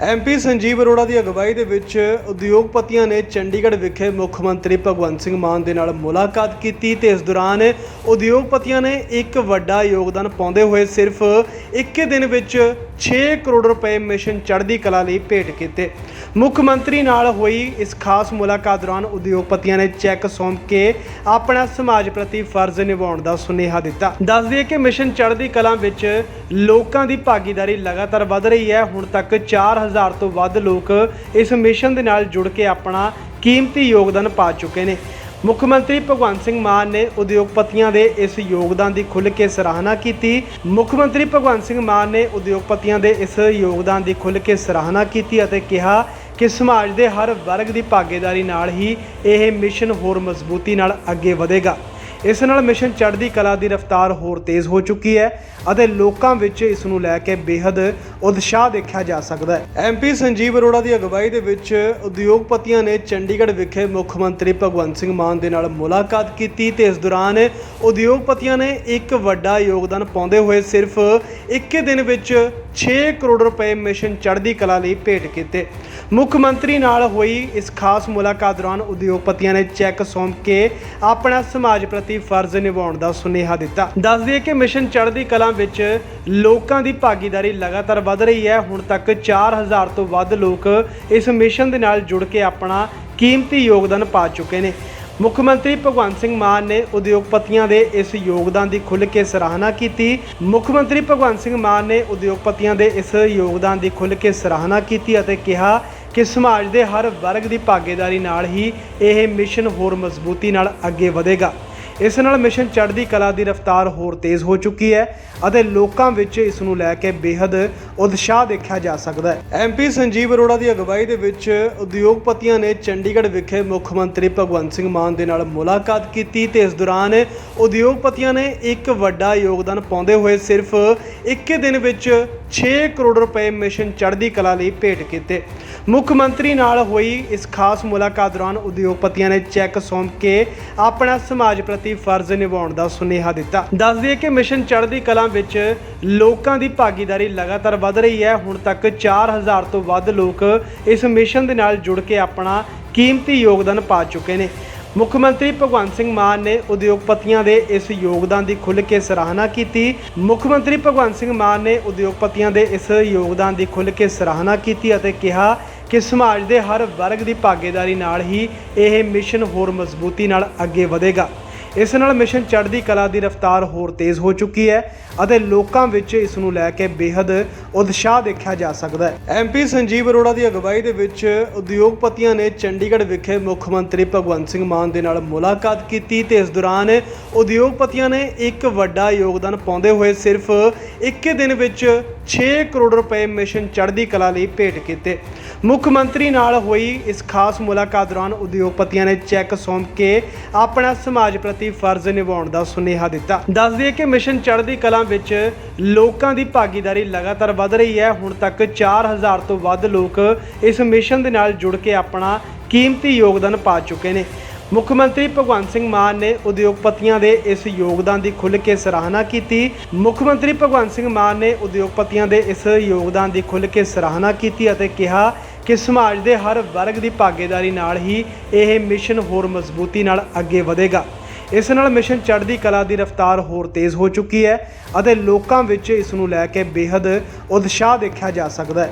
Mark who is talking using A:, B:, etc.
A: MP Sanjeev Arora ਦੀ ਅਗਵਾਈ ਦੇ ਵਿੱਚ ਉਦਯੋਗਪਤੀਆਂ ਨੇ ਚੰਡੀਗੜ੍ਹ ਵਿਖੇ ਮੁੱਖ ਮੰਤਰੀ ਭਗਵੰਤ ਸਿੰਘ ਮਾਨ ਦੇ ਨਾਲ ਮੁਲਾਕਾਤ ਕੀਤੀ ਤੇ ਇਸ ਦੌਰਾਨ ਉਦਯੋਗਪਤੀਆਂ ਨੇ ਇੱਕ ਵੱਡਾ ਯੋਗਦਾਨ ਪਾਉਂਦੇ ਹੋਏ ਸਿਰਫ 21 ਦਿਨ ਵਿੱਚ 6 ਕਰੋੜ ਰੁਪਏ ਮਿਸ਼ਨ ਚੜ੍ਹਦੀ ਕਲਾ ਲਈ ਭੇਟ ਕੀਤੇ। ਮੁੱਖ ਮੰਤਰੀ ਨਾਲ ਹੋਈ ਇਸ ਖਾਸ ਮੁਲਾਕਾਤ ਦੌਰਾਨ ਉਦਯੋਗਪਤੀਆਂ ਨੇ ਚੈੱਕ ਸੌਂਪ ਕੇ ਆਪਣਾ ਸਮਾਜ ਪ੍ਰਤੀ ਫਰਜ਼ ਨਿਭਾਉਣ ਦਾ ਸੁਨੇਹਾ ਦਿੱਤਾ। ਦੱਸ ਦਈਏ ਕਿ ਮਿਸ਼ਨ ਚੜ੍ਹਦੀ ਕਲਾ ਵਿੱਚ ਲੋਕਾਂ ਦੀ ਭਾਗੀਦਾਰੀ ਲਗਾਤਾਰ ਵਧ ਰਹੀ ਹੈ। ਹੁਣ ਤੱਕ 4000 ਤੋਂ ਵੱਧ ਲੋਕ ਇਸ ਮਿਸ਼ਨ ਦੇ ਨਾਲ ਜੁੜ ਕੇ ਆਪਣਾ ਕੀਮਤੀ ਯੋਗਦਾਨ ਪਾ ਚੁੱਕੇ ਨੇ। ਮੁੱਖ ਮੰਤਰੀ ਭਗਵੰਤ ਸਿੰਘ ਮਾਨ ਨੇ ਉਦਯੋਗਪਤੀਆਂ ਦੇ ਇਸ ਯੋਗਦਾਨ ਦੀ ਖੁੱਲ੍ਹ ਕੇ ਸਰਾਹਨਾ ਕੀਤੀ। ਮੁੱਖ ਮੰਤਰੀ ਭਗਵੰਤ ਸਿੰਘ ਮਾਨ ਨੇ ਉਦਯੋਗਪਤੀਆਂ ਦੇ ਇਸ ਯੋਗਦਾਨ ਦੀ ਖੁੱਲ੍ਹ ਕੇ ਸਰਾਹਨਾ ਕੀਤੀ ਅਤੇ ਕਿਹਾ ਕਿ ਸਮਾਜ ਦੇ ਹਰ ਵਰਗ ਦੀ ਭਾਗੀਦਾਰੀ ਨਾਲ ਹੀ ਇਹ ਮਿਸ਼ਨ ਹੋਰ ਮਜ਼ਬੂਤੀ ਨਾਲ ਅੱਗੇ ਵਧੇਗਾ। ਇਸ ਨਾਲ ਮਿਸ਼ਨ ਚੜ੍ਹਦੀ ਕਲਾ ਦੀ ਰਫ਼ਤਾਰ ਹੋਰ ਤੇਜ਼ ਹੋ ਚੁੱਕੀ ਹੈ ਅਤੇ ਲੋਕਾਂ ਵਿੱਚ ਇਸ ਨੂੰ ਲੈ ਕੇ ਬੇहद ਉਤਸ਼ਾਹ ਦੇਖਿਆ ਜਾ ਸਕਦਾ ਹੈ। ਐਮਪੀ ਸੰਜੀਵ ਅਰੋੜਾ ਦੀ ਅਗਵਾਈ ਦੇ ਵਿੱਚ ਉਦਯੋਗਪਤੀਆਂ ਨੇ ਚੰਡੀਗੜ੍ਹ ਵਿਖੇ ਮੁੱਖ ਮੰਤਰੀ ਭਗਵੰਤ ਸਿੰਘ ਮਾਨ ਦੇ ਨਾਲ ਮੁਲਾਕਾਤ ਕੀਤੀ ਤੇ ਇਸ ਦੌਰਾਨ ਉਦਯੋਗਪਤੀਆਂ ਨੇ ਇੱਕ ਵੱਡਾ ਯੋਗਦਾਨ ਪਾਉਂਦੇ ਹੋਏ ਸਿਰਫ 21 ਦਿਨ ਵਿੱਚ 6 ਕਰੋੜ ਰੁਪਏ ਮਿਸ਼ਨ ਚੜ੍ਹਦੀ ਕਲਾ ਲਈ ਭੇਟ ਕੀਤੇ। ਮੁੱਖ ਮੰਤਰੀ ਨਾਲ ਹੋਈ ਇਸ ਖਾਸ ਮੁਲਾਕਾਤ ਦੌਰਾਨ ਉਦਯੋਗਪਤੀਆਂ ਨੇ ਚੈੱਕ ਸੌਂਪ ਕੇ ਆਪਣਾ ਸਮਾਜ ਪ੍ਰਤੀ ਫਰਜ਼ ਨਿਭਾਉਣ ਦਾ ਸੁਨੇਹਾ ਦਿੱਤਾ। ਦੱਸ ਦਈਏ ਕਿ ਮਿਸ਼ਨ ਚੜ੍ਹਦੀ ਕਲਾ ਵਿੱਚ ਲੋਕਾਂ ਦੀ ਭਾਗੀਦਾਰੀ ਲਗਾਤਾਰ ਵਧ ਰਹੀ ਹੈ। ਹੁਣ ਤੱਕ 4000 ਤੋਂ ਵੱਧ ਲੋਕ ਇਸ ਮਿਸ਼ਨ ਦੇ ਨਾਲ ਜੁੜ ਕੇ ਆਪਣਾ ਕੀਮਤੀ ਯੋਗਦਾਨ ਪਾ ਚੁੱਕੇ ਨੇ। ਮੁੱਖ ਮੰਤਰੀ ਭਗਵੰਤ ਸਿੰਘ ਮਾਨ ਨੇ ਉਦਯੋਗਪਤੀਆਂ ਦੇ ਇਸ ਯੋਗਦਾਨ ਦੀ ਖੁੱਲ੍ਹ ਕੇ ਸਰਾਹਨਾ ਕੀਤੀ। ਮੁੱਖ ਮੰਤਰੀ ਭਗਵੰਤ ਸਿੰਘ ਮਾਨ ਨੇ ਉਦਯੋਗਪਤੀਆਂ ਦੇ ਇਸ ਯੋਗਦਾਨ ਦੀ ਖੁੱਲ੍ਹ ਕੇ ਸਰਾਹਨਾ ਕੀਤੀ ਅਤੇ ਕਿਹਾ ਕਿ ਸਮਾਜ ਦੇ ਹਰ ਵਰਗ ਦੀ ਭਾਗੀਦਾਰੀ ਨਾਲ ਹੀ ਇਹ ਮਿਸ਼ਨ ਹੋਰ ਮਜ਼ਬੂਤੀ ਨਾਲ ਅੱਗੇ ਵਧੇਗਾ। ਇਸ ਨਾਲ ਮਿਸ਼ਨ ਚੜ੍ਹਦੀ ਕਲਾ ਦੀ ਰਫ਼ਤਾਰ ਹੋਰ ਤੇਜ਼ ਹੋ ਚੁੱਕੀ ਹੈ ਅਤੇ ਲੋਕਾਂ ਵਿੱਚ ਇਸ ਨੂੰ ਲੈ ਕੇ ਬੇहद ਉਤਸ਼ਾਹ ਦੇਖਿਆ ਜਾ ਸਕਦਾ ਹੈ। ਐਮਪੀ ਸੰਜੀਵ ਅਰੋੜਾ ਦੀ ਅਗਵਾਈ ਦੇ ਵਿੱਚ ਉਦਯੋਗਪਤੀਆਂ ਨੇ ਚੰਡੀਗੜ੍ਹ ਵਿਖੇ ਮੁੱਖ ਮੰਤਰੀ ਭਗਵੰਤ ਸਿੰਘ ਮਾਨ ਦੇ ਨਾਲ ਮੁਲਾਕਾਤ ਕੀਤੀ ਤੇ ਇਸ ਦੌਰਾਨ ਉਦਯੋਗਪਤੀਆਂ ਨੇ ਇੱਕ ਵੱਡਾ ਯੋਗਦਾਨ ਪਾਉਂਦੇ ਹੋਏ ਸਿਰਫ 21 ਦਿਨ ਵਿੱਚ 6 ਕਰੋੜ ਰੁਪਏ ਮਿਸ਼ਨ ਚੜ੍ਹਦੀ ਕਲਾ ਲਈ ਭੇਟ ਕੀਤੇ। ਮੁੱਖ ਮੰਤਰੀ ਨਾਲ ਹੋਈ ਇਸ ਖਾਸ ਮੁਲਾਕਾਤ ਦੌਰਾਨ ਉਦਯੋਗਪਤੀਆਂ ਨੇ ਚੈੱਕ ਸੌਂਪ ਕੇ ਆਪਣਾ ਸਮਾਜ ਪ੍ਰਤੀ ਫਰਜ਼ ਨਿਭਾਉਣ ਦਾ ਸੁਨੇਹਾ ਦਿੱਤਾ। ਦੱਸ ਦਈਏ ਕਿ ਮਿਸ਼ਨ ਚੜ੍ਹਦੀ ਕਲਾ ਵਿੱਚ ਲੋਕਾਂ ਦੀ ਭਾਗੀਦਾਰੀ ਲਗਾਤਾਰ ਵਧ ਰਹੀ ਹੈ। ਹੁਣ ਤੱਕ 4000 ਤੋਂ ਵੱਧ ਲੋਕ ਇਸ ਮਿਸ਼ਨ ਦੇ ਨਾਲ ਜੁੜ ਕੇ ਆਪਣਾ ਕੀਮਤੀ ਯੋਗਦਾਨ ਪਾ ਚੁੱਕੇ ਨੇ। ਮੁੱਖ ਮੰਤਰੀ ਭਗਵੰਤ ਸਿੰਘ ਮਾਨ ਨੇ ਉਦਯੋਗਪਤੀਆਂ ਦੇ ਇਸ ਯੋਗਦਾਨ ਦੀ ਖੁੱਲ੍ਹ ਕੇ ਸਰਾਹਨਾ ਕੀਤੀ। ਮੁੱਖ ਮੰਤਰੀ ਭਗਵੰਤ ਸਿੰਘ ਮਾਨ ਨੇ ਉਦਯੋਗਪਤੀਆਂ ਦੇ ਇਸ ਯੋਗਦਾਨ ਦੀ ਖੁੱਲ੍ਹ ਕੇ ਸਰਾਹਨਾ ਕੀਤੀ ਅਤੇ ਕਿਹਾ ਕਿ ਸਮਾਜ ਦੇ ਹਰ ਵਰਗ ਦੀ ਭਾਗੀਦਾਰੀ ਨਾਲ ਹੀ ਇਹ ਮਿਸ਼ਨ ਹੋਰ ਮਜ਼ਬੂਤੀ ਨਾਲ ਅੱਗੇ ਵਧੇਗਾ। ਇਸ ਨਾਲ ਮਿਸ਼ਨ ਚੜ੍ਹਦੀ ਕਲਾ ਦੀ ਰਫ਼ਤਾਰ ਹੋਰ ਤੇਜ਼ ਹੋ ਚੁੱਕੀ ਹੈ ਅਤੇ ਲੋਕਾਂ ਵਿੱਚ ਇਸ ਨੂੰ ਲੈ ਕੇ ਬੇहद ਉਤਸ਼ਾਹ ਦੇਖਿਆ ਜਾ ਸਕਦਾ ਹੈ। ਐਮਪੀ ਸੰਜੀਵ ਅਰੋੜਾ ਦੀ ਅਗਵਾਈ ਦੇ ਵਿੱਚ ਉਦਯੋਗਪਤੀਆਂ ਨੇ ਚੰਡੀਗੜ੍ਹ ਵਿਖੇ ਮੁੱਖ ਮੰਤਰੀ ਭਗਵੰਤ ਸਿੰਘ ਮਾਨ ਦੇ ਨਾਲ ਮੁਲਾਕਾਤ ਕੀਤੀ ਤੇ ਇਸ ਦੌਰਾਨ ਉਦਯੋਗਪਤੀਆਂ ਨੇ ਇੱਕ ਵੱਡਾ ਯੋਗਦਾਨ ਪਾਉਂਦੇ ਹੋਏ ਸਿਰਫ 21 ਦਿਨ ਵਿੱਚ 6 ਕਰੋੜ ਰੁਪਏ ਮਿਸ਼ਨ ਚੜ੍ਹਦੀ ਕਲਾ ਲਈ ਭੇਟ ਕੀਤੇ। ਮੁੱਖ ਮੰਤਰੀ ਨਾਲ ਹੋਈ ਇਸ ਖਾਸ ਮੁਲਾਕਾਤ ਦੌਰਾਨ ਉਦਯੋਗਪਤੀਆਂ ਨੇ ਚੈੱਕ ਸੌਂਪ ਕੇ ਆਪਣਾ ਸਮਾਜ ਪ੍ਰਤੀ ਫਰਜ਼ ਨਿਭਾਉਣ ਦਾ ਸੁਨੇਹਾ ਦਿੱਤਾ। ਦੱਸ ਦਈਏ ਕਿ ਮਿਸ਼ਨ ਚੜ੍ਹਦੀ ਕਲਾ ਵਿੱਚ ਲੋਕਾਂ ਦੀ ਭਾਗੀਦਾਰੀ ਲਗਾਤਾਰ ਵਧ ਰਹੀ ਹੈ। ਹੁਣ ਤੱਕ 4000 ਤੋਂ ਵੱਧ ਲੋਕ ਇਸ ਮਿਸ਼ਨ ਦੇ ਨਾਲ ਜੁੜ ਕੇ ਆਪਣਾ ਕੀਮਤੀ ਯੋਗਦਾਨ ਪਾ ਚੁੱਕੇ ਨੇ। ਮੁੱਖ ਮੰਤਰੀ ਭਗਵੰਤ ਸਿੰਘ ਮਾਨ ਨੇ ਉਦਯੋਗਪਤੀਆਂ ਦੇ ਇਸ ਯੋਗਦਾਨ ਦੀ ਖੁੱਲ੍ਹ ਕੇ ਸਰਾਹਨਾ ਕੀਤੀ। ਮੁੱਖ ਮੰਤਰੀ ਭਗਵੰਤ ਸਿੰਘ ਮਾਨ ਨੇ ਉਦਯੋਗਪਤੀਆਂ ਦੇ ਇਸ ਯੋਗਦਾਨ ਦੀ ਖੁੱਲ੍ਹ ਕੇ ਸਰਾਹਨਾ ਕੀਤੀ ਅਤੇ ਕਿਹਾ ਕਿ ਸਮਾਜ ਦੇ ਹਰ ਵਰਗ ਦੀ ਭਾਗੀਦਾਰੀ ਨਾਲ ਹੀ ਇਹ ਮਿਸ਼ਨ ਹੋਰ ਮਜ਼ਬੂਤੀ ਨਾਲ ਅੱਗੇ ਵਧੇਗਾ। ਇਸ ਨਾਲ ਮਿਸ਼ਨ ਚੜ੍ਹਦੀ ਕਲਾ ਦੀ ਰਫ਼ਤਾਰ ਹੋਰ ਤੇਜ਼ ਹੋ ਚੁੱਕੀ ਹੈ ਅਤੇ ਲੋਕਾਂ ਵਿੱਚ ਇਸ ਨੂੰ ਲੈ ਕੇ ਬੇहद ਉਤਸ਼ਾਹ ਦੇਖਿਆ ਜਾ ਸਕਦਾ ਹੈ।